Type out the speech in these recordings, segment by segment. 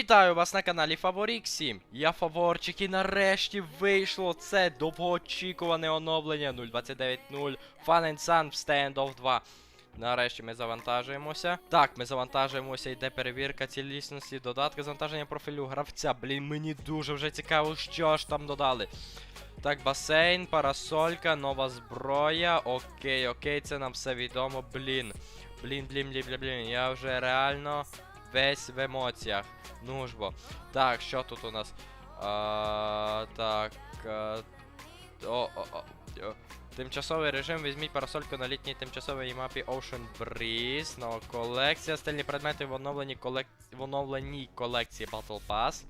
Вітаю вас на каналі Фаворік 7. Я Фаворчик і нарешті вийшло це довгоочікуване оновлення 029.0 Fun and Sun Standoff 2. Нарешті ми завантажуємося. Так, ми завантажуємося, йде перевірка цілісності, додатки завантаження профілю гравця. Блін, мені дуже вже цікаво, що ж там додали. Так, басейн, парасолька, нова зброя. Окей, окей, це нам все відомо. Блін. Блін, блін, блін, блін, блін. Я вже реально весь в емоціях. Ну ж бо. Так, що тут у нас? А, так. А, о, о, о, о. Тимчасовий режим. Візьміть парасольку на літній тимчасовій мапі Ocean Breeze. Нова колекція. Стильні предмети в оновленій, колек... в оновленій колекції Battle Pass.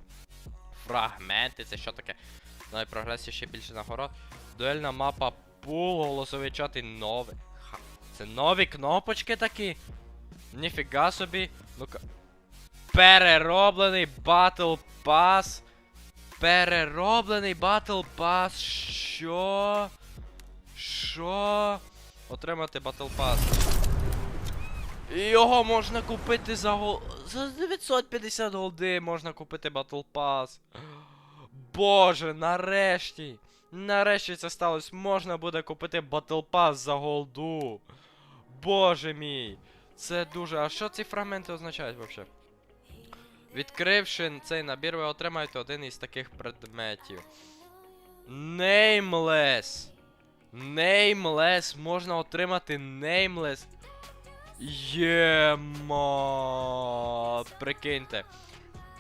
Фрагменти, це що таке? Прогрес і ще більше нагород. Дуельна мапа пул, голосовий чат і нове. Це нові кнопочки такі. Ніфіга собі. Ну-ка. Перероблений Battle Pass. Перероблений Battle Pass. Що? Що? Отримати Battle Pass. Його можна купити за гол. За 950 голди можна купити Battle Pass. Боже, нарешті. Нарешті це сталося. Можна буде купити Battle Pass за голду. Боже мій. Це дуже. А що ці фрагменти означають взагалі? Відкривши цей набір, ви отримаєте один із таких предметів. Nameless. Nameless. Можна отримати Nameless. Єма. Прикиньте.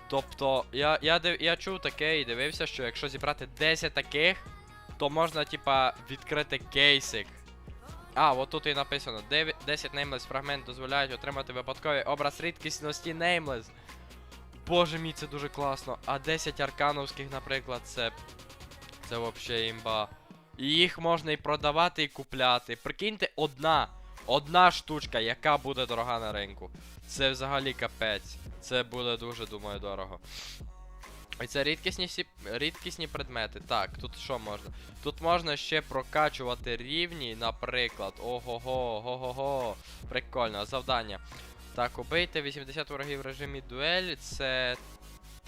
Тобто, я, я, див, я чув таке і дивився, що якщо зібрати 10 таких, то можна, типа, відкрити кейсик. А, от тут і написано: 10 Nameless фрагмент дозволяють отримати випадковий образ рідкісності Nameless. Боже мій, це дуже класно. А 10 аркановських, наприклад, це. Це взагалі імба. І їх можна і продавати, і купляти. Прикиньте, одна. Одна штучка, яка буде дорога на ринку. Це взагалі капець. Це буде дуже, думаю, дорого. І це рідкісні всі, рідкісні предмети. Так, тут що можна? Тут можна ще прокачувати рівні, наприклад. Ого-го, ого-го. Прикольно, завдання. Так, убийте 80 ворогів в режимі дуель. Це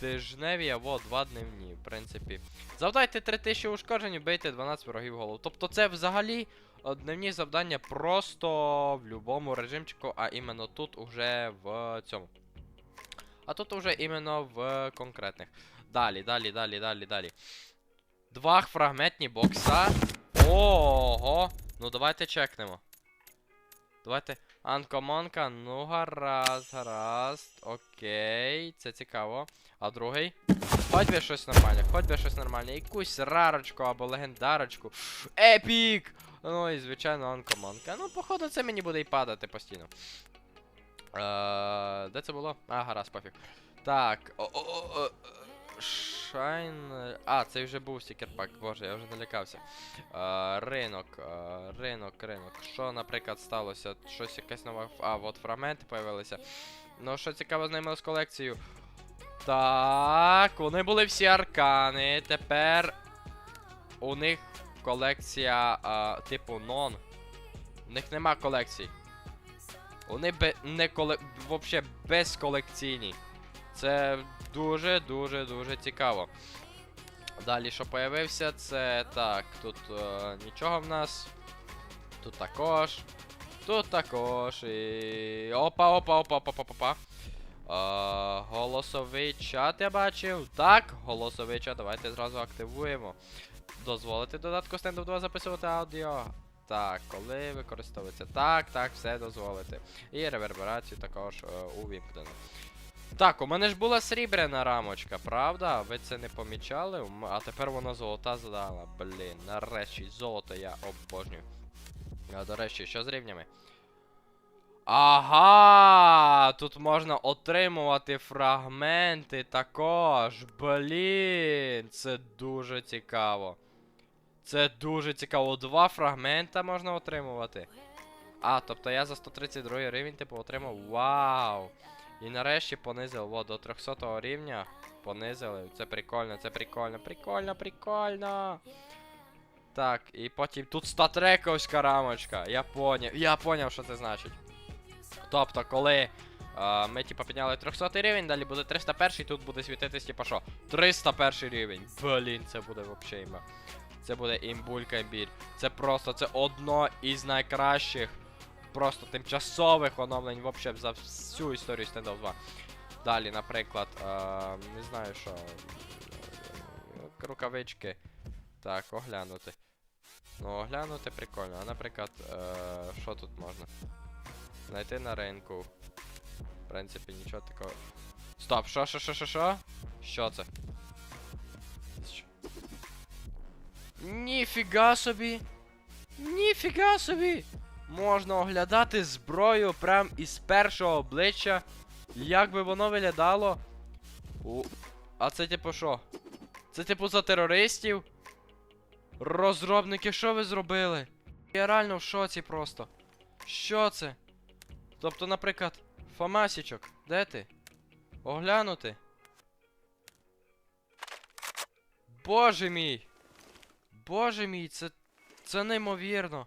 тижневі або два дневні, в принципі. Завдайте 3000 ушкоджень, убийте 12 ворогів голову. Тобто це взагалі е, дневні завдання просто в будь-якому режимчику, а іменно тут уже в цьому. А тут уже іменно в конкретних. Далі, далі, далі, далі, далі. Два фрагментні бокса. Ого! Ну давайте чекнемо. Давайте. Анкомонка, ну гаразд, гаразд. Окей, це цікаво. А другий? Хоч би щось нормальне, хоч би щось нормальне. Якусь рарочку або легендарочку. Епік! Ну і звичайно анкомонка. Ну, походу, це мені буде і падати постійно. Е, де це було? А, гаразд, пофіг. Так. о о о Шайн. А, це вже був стікерпак, боже, я вже налякався. Е, ринок, е, ринок, ринок. Що, наприклад, сталося? Щось якась нова. А, от фрагменти появилися. Ну, що цікаво з ними з колекцією. Так, вони були всі аркани. Тепер у них колекція, а, типу, нон. У них нема колекцій. Вони бе, не коле... Вообще безколекційні. Це дуже, дуже, дуже цікаво. Далі, що появився, це так, тут е, нічого в нас. Тут також. Тут також. І. Опа, опа, опа, опа, опа, опа. Е, голосовий чат я бачив. Так, голосовий чат. Давайте зразу активуємо. Дозволити додатку Stand 2 записувати аудіо. Так, коли використовується. Так, так, все дозволити. І реверберацію також е, увімкнено. Так, у мене ж була срібряна рамочка, правда? Ви це не помічали? А тепер вона золота задала. Блін, нарешті золото я обожнюю. А до речі, що з рівнями? Ага, тут можна отримувати фрагменти також. Блін, це дуже цікаво. Це дуже цікаво. Два фрагмента можна отримувати. А, тобто я за 132 рівень, типу, отримав. Вау! І нарешті понизили во, до 300 рівня. Понизили. Це прикольно, це прикольно, прикольно, прикольно. Так, і потім тут статрековська рамочка. Я поняв. Я поняв, що це значить. Тобто, коли А, ми, типа, підняли 300 рівень, далі буде 301, тут буде світитись, типа що? 301 рівень. Блін, це буде іма. Це буде імбулька імбір. Це просто це одно із найкращих. Просто тимчасових оновлень вообще за всю історію Standoff 2. Далі, наприклад, а, не знаю що. е, Рукавички. Так, оглянути. Ну, оглянути прикольно. А наприклад, е, що тут можна? Знайти на ринку. В принципі, нічого такого. Стоп, що, що, що, що, що? Що це? Ніфіга собі! Ніфіга собі! Можна оглядати зброю прям із першого обличчя. Як би воно виглядало? У... А це типу що? Це типу за терористів? Розробники, що ви зробили? Я реально в шоці просто. Що це? Тобто, наприклад, Фомасічок, де ти? Оглянути. Боже мій! Боже мій, це. Це неймовірно.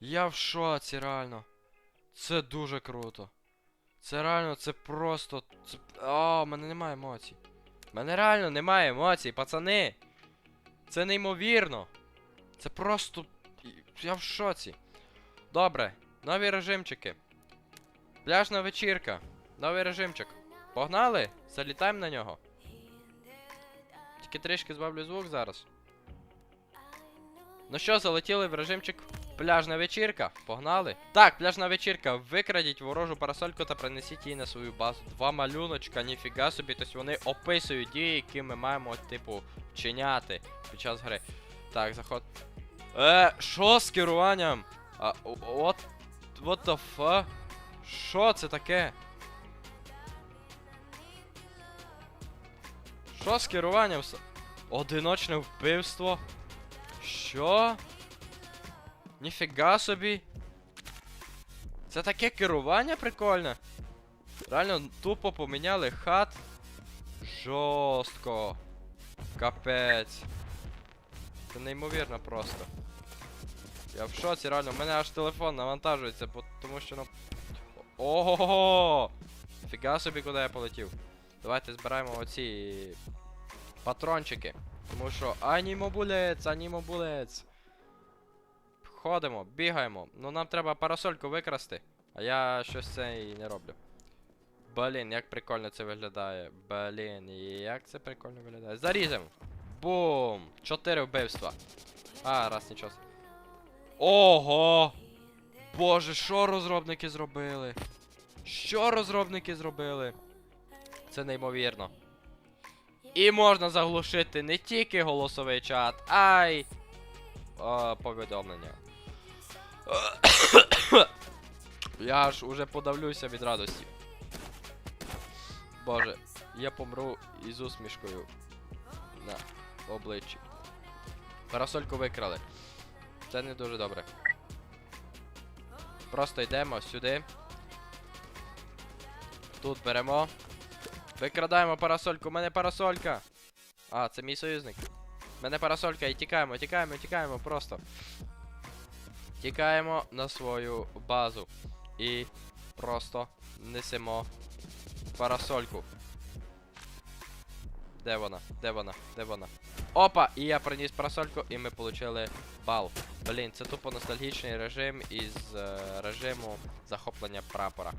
Я в шоці, реально. Це дуже круто. Це реально, це просто. Це... О, в мене немає емоцій. У мене реально немає емоцій, пацани. Це неймовірно. Це просто. Я в шоці. Добре, нові режимчики. Пляжна вечірка. Новий режимчик. Погнали? Залітаємо на нього. Тільки трішки збавлю звук зараз. Ну що, залетіли в режимчик пляжна вечірка. Погнали. Так, пляжна вечірка. Викрадіть ворожу парасольку та принесіть її на свою базу. Два малюночка, ніфіга собі. Тобто вони описують дії, які ми маємо, типу, вчиняти під час гри. Так, заход. Е, що з керуванням? А, от. What the fuck? Що це таке? Що з керуванням? Одиночне вбивство? Що? Ніфіга собі. Це таке керування прикольне. Реально тупо поміняли хат. Жорстко. Капець. Це неймовірно просто. Я в шоці, реально, в мене аж телефон навантажується, тому що ну. Ого! Фіга собі, куди я полетів. Давайте збираємо оці патрончики. Тому що анімобулець, анімобулець. Ходимо, бігаємо. Ну нам треба парасольку викрасти. А я щось це і не роблю. Блін, як прикольно це виглядає. Блін, як це прикольно виглядає. Заріземо. Бум! Чотири вбивства. А, раз нічого. Ого! Боже, що розробники зробили? Що розробники зробили? Це неймовірно. І можна заглушити не тільки голосовий чат, а й а, повідомлення. Я ж уже подавлюся від радості. Боже, я помру із усмішкою на обличчі. Парасольку викрали. Це не дуже добре. Просто йдемо сюди. Тут беремо. Викрадаємо парасольку. У мене парасолька. А, це мій союзник. У мене парасолька і тікаємо, тікаємо, тікаємо просто. Тікаємо на свою базу. І просто несемо парасольку. Де вона? Де вона? Де вона? Опа! І я приніс парасольку, і ми отримали бал. Блін, це тупо ностальгічний режим із е, режиму захоплення прапора.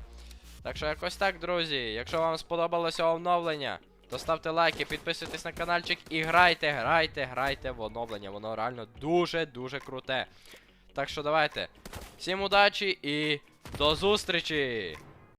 Так що якось так, друзі. Якщо вам сподобалося оновлення, то ставте лайки, підписуйтесь на каналчик і грайте, грайте, грайте в оновлення. Воно реально дуже-дуже круте. Так що давайте. Всім удачі і до зустрічі!